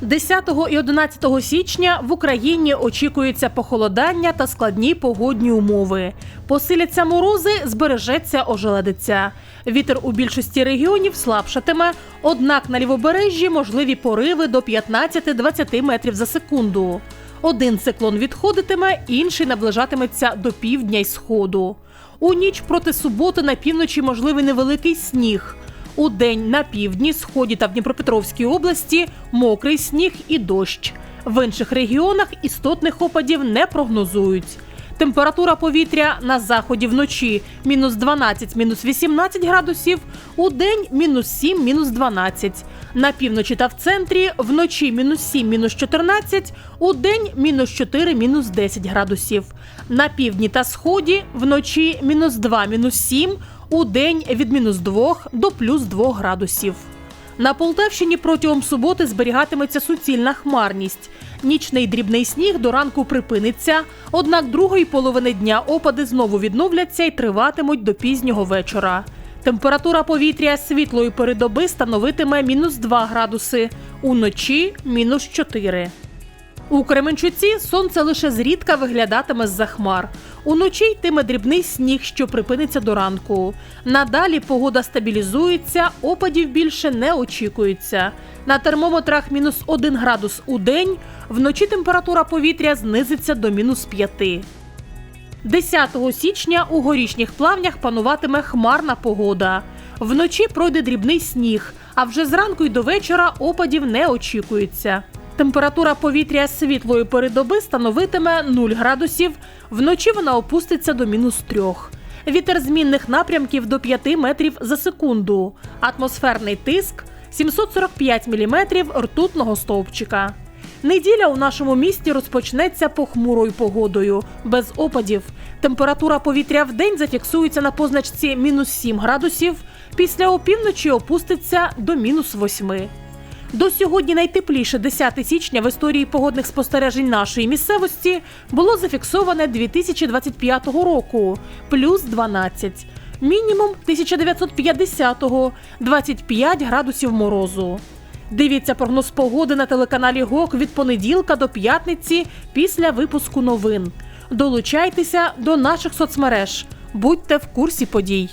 10 і 11 січня в Україні очікується похолодання та складні погодні умови. Посиляться морози, збережеться ожеледиця. Вітер у більшості регіонів слабшатиме, однак на лівобережжі можливі пориви до 15-20 метрів за секунду. Один циклон відходитиме, інший наближатиметься до півдня й сходу. У ніч проти суботи на півночі можливий невеликий сніг. У день на півдні, сході та в Дніпропетровській області мокрий сніг і дощ. В інших регіонах істотних опадів не прогнозують. Температура повітря на заході вночі мінус 12, мінус 18 градусів, у день мінус 7, мінус 12. На півночі та в центрі вночі мінус 7, мінус 14, у день мінус 4, мінус 10 градусів. На півдні та сході вночі мінус 2, мінус 7, у день від мінус 2 до плюс 2 градусів. На Полтавщині протягом суботи зберігатиметься суцільна хмарність. Нічний дрібний сніг до ранку припиниться, однак другої половини дня опади знову відновляться і триватимуть до пізнього вечора. Температура повітря світлої передоби становитиме мінус 2 градуси, уночі мінус 4. У Кременчуці сонце лише зрідка виглядатиме з-за хмар. Уночі йтиме дрібний сніг, що припиниться до ранку. Надалі погода стабілізується, опадів більше не очікується. На термометрах мінус 1 градус у день, вночі температура повітря знизиться до мінус 5. 10 січня у горішніх плавнях пануватиме хмарна погода. Вночі пройде дрібний сніг, а вже зранку й до вечора опадів не очікується. Температура повітря світлої передоби становитиме 0 градусів, вночі вона опуститься до мінус 3. Вітер змінних напрямків до 5 метрів за секунду. Атмосферний тиск 745 міліметрів ртутного стовпчика. Неділя у нашому місті розпочнеться похмурою погодою, без опадів. Температура повітря в день зафіксується на позначці мінус 7 градусів, після опівночі опуститься до мінус 8. До сьогодні найтепліше 10 січня в історії погодних спостережень нашої місцевості було зафіксоване 2025 року плюс 12. Мінімум 1950-го 25 градусів морозу. Дивіться прогноз погоди на телеканалі ГОК від понеділка до п'ятниці після випуску новин. Долучайтеся до наших соцмереж. Будьте в курсі подій.